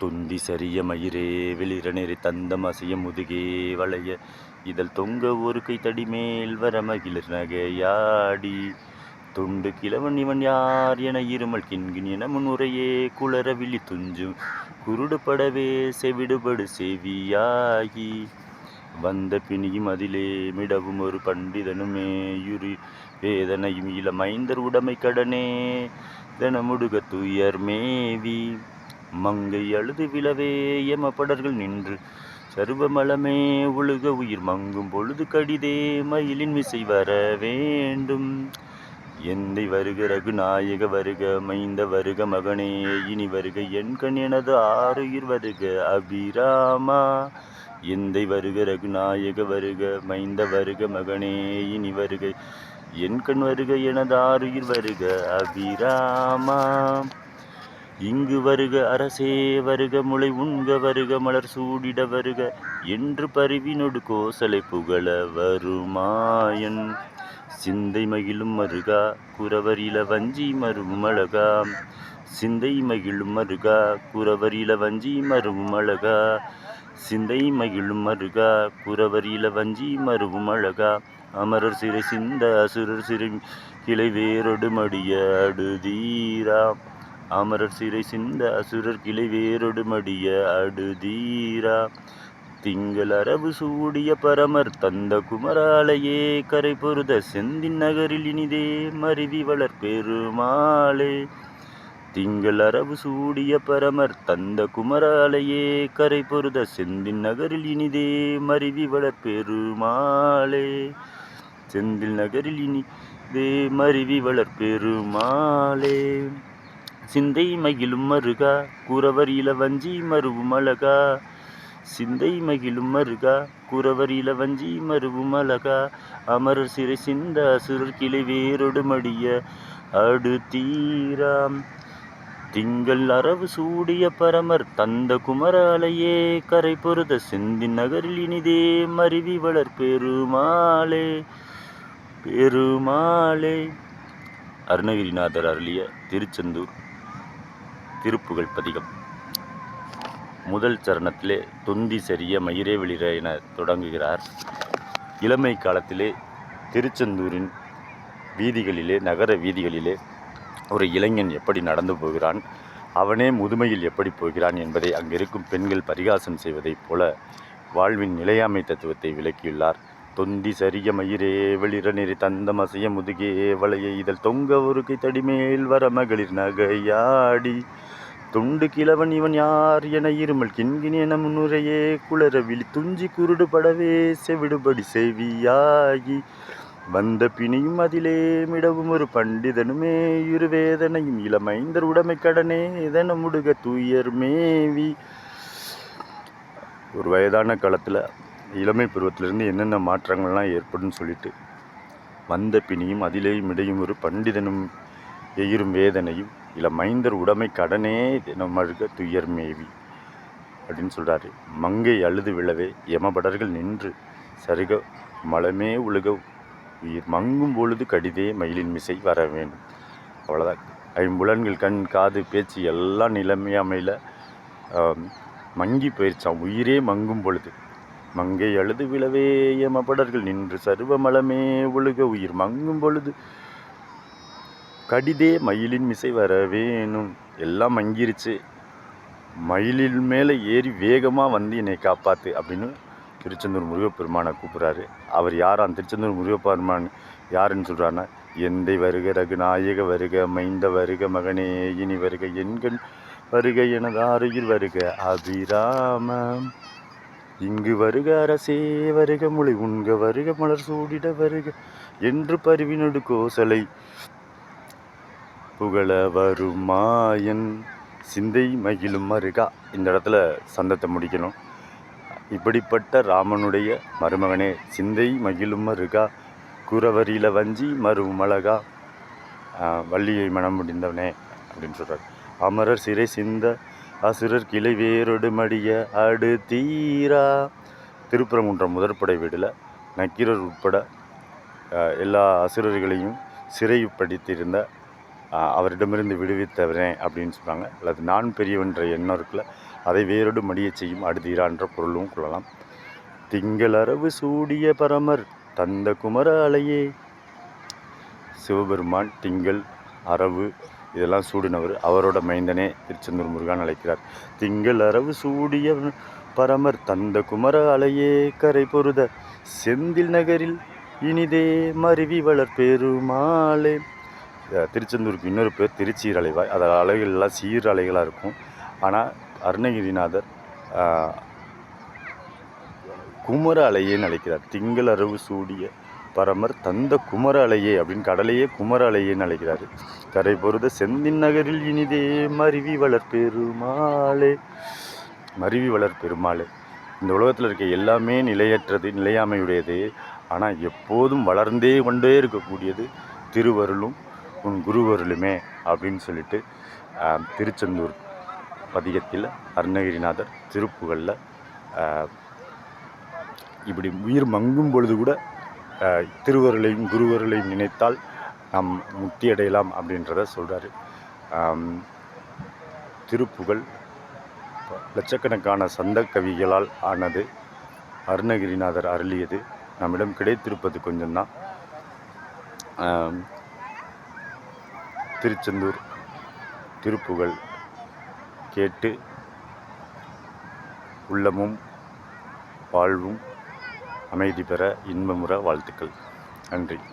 துந்தி சரிய மயிரே வெளிர நெறி தந்தம் அசைய முதுகே வளைய. இதழ் தொங்க ஒரு கை தடி மேல் வர மகிழர் நகையாடி துண்டு கிழவன் இவன் யார் என இருமல் கிண்கின் என முன்னுரையே குளர விழி துஞ்சும். குருடுபடவே செவிடுபடு செவியாகி. வந்த பிணியும் அதிலே மிடவும் ஒரு பண்டிதனுமே யுரி. வேதனையும் இளமைந்தர் உடைமை கடனே தனமுடுக துயர் மேவி. மங்கை அழுது விழவே எமப்படர்கள் நின்று. சர்வமலமே ஒழுக உயிர் மங்கும் பொழுது கடிதே மயிலின் மிசை வர வேண்டும். எந்தை வருக ரகுநாயக வருக மைந்த வருக மகனே இனி வருக என் கண் எனது ஆறுயிர் வருக அபிராமா. எந்தை வருக ரகுநாயக வருக மைந்த வருக மகனே இனி வருக என் கண் வருக எனது ஆறுயிர் வருக அபிராமா. இங்கு வருக அரசே வருக முளை உண்க வருக மலர் சூடிட வருக என்று பருவினொடு கோசலை புகழ வருமாயன். சிந்தை மகிழும் மருகா குறவர் வஞ்சி மருவும் அழகா. சிந்தை மகிழும் மருகா குறவர் வஞ்சி மருவும் அழகா. சிந்தை மகிழும் மருகா குறவர் வஞ்சி மருவும் அழகா. அமரர் சிறை சிந்த அசுரர் சிறு கிளை வேரொடு மடிய அடுதீரா. அமரர் சிறை சிந்த அசுரர் கிளை வேரொடு மடிய அடுதீரா. திங்கள் அரவு சூடிய பரமர் தந்த குமராலையே கரை பொருத செந்தின் நகரில் இனிதே மருவி வளர் பெருமாளே திங்கள் அரவு சூடிய பரமர் தந்த குமராலையே கரை பொருத செந்தின் நகரில் இனிதே மருவி வளர் பெருமாளே செந்தில் நகரில் இனிதே மருவி வளர் பெருமாளே சிந்தை மகிழும் மருகா குறவர் இளவஞ்சி மருவும் அழகா. சிந்தை மகிழும் மருகா குறவர் இளவஞ்சி மருவும் அழகா. அமரர் சிறை சிந்த அசுரர் கிளை வேரொடு மடிய அடுத்தீராம். திங்கள் அரவு சூடிய பரமர் தந்த குமராலையே கரை பொருத சிந்தி நகரில் இனிதே மருவி வளர் பெருமாளே பெருமாளே. அருணகிரிநாதர் அருளிய திருச்செந்தூர். திருப்புகழ் பதிகம். முதல் சரணத்திலே தொந்தி சரிய மயிரே வெளிர என தொடங்குகிறார். இளமை காலத்திலே திருச்செந்தூரின் வீதிகளிலே நகர வீதிகளிலே ஒரு இளைஞன் எப்படி நடந்து போகிறான் அவனே முதுமையில் எப்படி போகிறான் என்பதை அங்கிருக்கும் பெண்கள் பரிகாசம் செய்வதைப் போல வாழ்வின் நிலையாமை தத்துவத்தை விளக்கியுள்ளார். தொந்தி சரிய மயிரே வெளிர நெறி தந்தம் அசைய முதுகே வளைய இதழ் தொங்க ஒரு கை தடிமேல் வர மகளிர் நகையாடி துண்டு கிழவன் இவன் யார் என இருமல் கிண்கின் என முன்னுரையே குளர விழி துஞ்சி குருடு படவே செவிடுபடி செவியாகி வந்த பிணியும் அதிலே மிடவும் ஒரு பண்டிதனுமே இருவேதனையும் இளமைந்தர் உடைமை கடனே இதன முடுக தூயர் மேவி. ஒரு வயதான காலத்தில் இளமை பருவத்திலிருந்து என்னென்ன மாற்றங்கள்லாம் ஏற்படும் சொல்லிட்டு வந்த பிணியும் அதிலே மிடையும் ஒரு பண்டிதனும் எயிரும் வேதனையும் இல்லை மைந்தர் உடைமை கடனே தினமழுக துயர் மேவி. அப்படின்னு சொல்கிறாரு மங்கை அழுது விழவே யமபடர்கள் நின்று சருக மலமே உழுக உயிர் மங்கும் பொழுது கடிதே மயிலின் மிசை வர வேண்டும். அவ்வளோதான் ஐம்புலன்கள் கண் காது பேச்சு எல்லாம் நிலைமையாமையில் மங்கி போயிடுச்சான் உயிரே மங்கும் பொழுது மங்கை அழுது விழவே யமபடர்கள் நின்று சருவ மலமே ஒழுக உயிர் மங்கும் பொழுது கடிதே மயிலின் மிசை வர வேணும். எல்லாம் மங்கிருச்சு. மயிலின் மேலே ஏறி வேகமாக வந்து என்னை காப்பாற்று அப்படின்னு திருச்செந்தூர் முருகப்பெருமானை கூப்பிட்றாரு. அவர் யாராம் திருச்செந்தூர் முருகப்பெருமான் யாருன்னு சொல்கிறாருன்னா எந்தை வருக ரகுநாயக வருக மைந்த வருக மகனே இனி வருக எண்கள் வருக எனது அருகில் வருக அபிராமம். இங்கு வருக அரசே வருக முளை உண்க வருக மலர் சூடிட வருக என்று பருவினொடு கோசலை புகழ வருமாயன் சிந்தை மகிழும் மருகா இந்த இடத்துல சந்தத்தை முடிக்கணும். இப்படிப்பட்ட ராமனுடைய மருமகனே சிந்தை மகிழும் மருகா குறவரியில வஞ்சி மருமலகா வள்ளியை மனம் முடிந்தவனே அப்படின்னு சொல்கிறார் அமரர் சிறை சிந்த அசுரர் கிளை வேரொடு மடிய அடு தீரா. திருப்பரங்குன்றம் முதற்படை வீடில் நக்கீரர் உட்பட எல்லா அசுரர்களையும் சிறைப்படுத்தியிருந்த அவரிடமிருந்து விடுவித்தவரேன் அப்படின்னு சொல்கிறாங்க அல்லது நான் பெரியவன்ற எண்ணம் இருக்குல்ல அதை வேரோடு மடியச் செய்யும் அடுதீரான்ற பொருளும் கொள்ளலாம். திங்களரவு சூடிய பரமர் தந்த குமர அலையே. சிவபெருமான் திங்கள் அரவு இதெல்லாம் சூடினவர். அவரோட மைந்தனே திருச்செந்தூர் முருகான் அழைக்கிறார். திங்கள் அரவு சூடிய பரமர் தந்த குமர அலையே. கரை பொருத செந்தில் நகரில் இனிதே மருவி வளர் பெருமாளே திருச்செந்தூருக்கு இன்னொரு பேர் திருச்சீர் அலைவாய் அது அலைகள்லாம் சீரலைகளாக சீர் அலைகளாக இருக்கும். ஆனால் அருணகிரிநாதர் குமர அலையேன்னு அழைக்கிறார் திங்களரவு சூடிய பரமர் தந்த குமர அலையே அப்படின்னு கடலையே குமர அலையேன்னு அழைக்கிறாரு கரை பொருத செந்தின் நகரில் இனிதே மருவி வளர் பெருமாளே மருவி வளர் பெருமாளே. இந்த உலகத்தில் இருக்க எல்லாமே நிலையற்றது நிலையாமையுடையது. ஆனால் எப்போதும் வளர்ந்தே கொண்டே இருக்கக்கூடியது திருவருளும் உன் குருவருளுமே அப்படின்னு சொல்லிட்டு திருச்செந்தூர் பதிகத்தில் அருணகிரிநாதர் திருப்புகளில் இப்படி உயிர் மங்கும் பொழுது கூட திருவருளையும் குருவருளையும் நினைத்தால் நாம் முக்தி அடையலாம் அப்படின்றத சொல்கிறார் திருப்புகழ் லட்சக்கணக்கான சந்த கவிகளால் ஆனது அருணகிரிநாதர் அருளியது. நம்மிடம் கிடைத்திருப்பது கொஞ்சம்தான். திருச்செந்தூர் திருப்புகழ் கேட்டு உள்ளமும் வாழ்வும் அமைதி பெற இன்பமுற வாழ்த்துக்கள். நன்றி.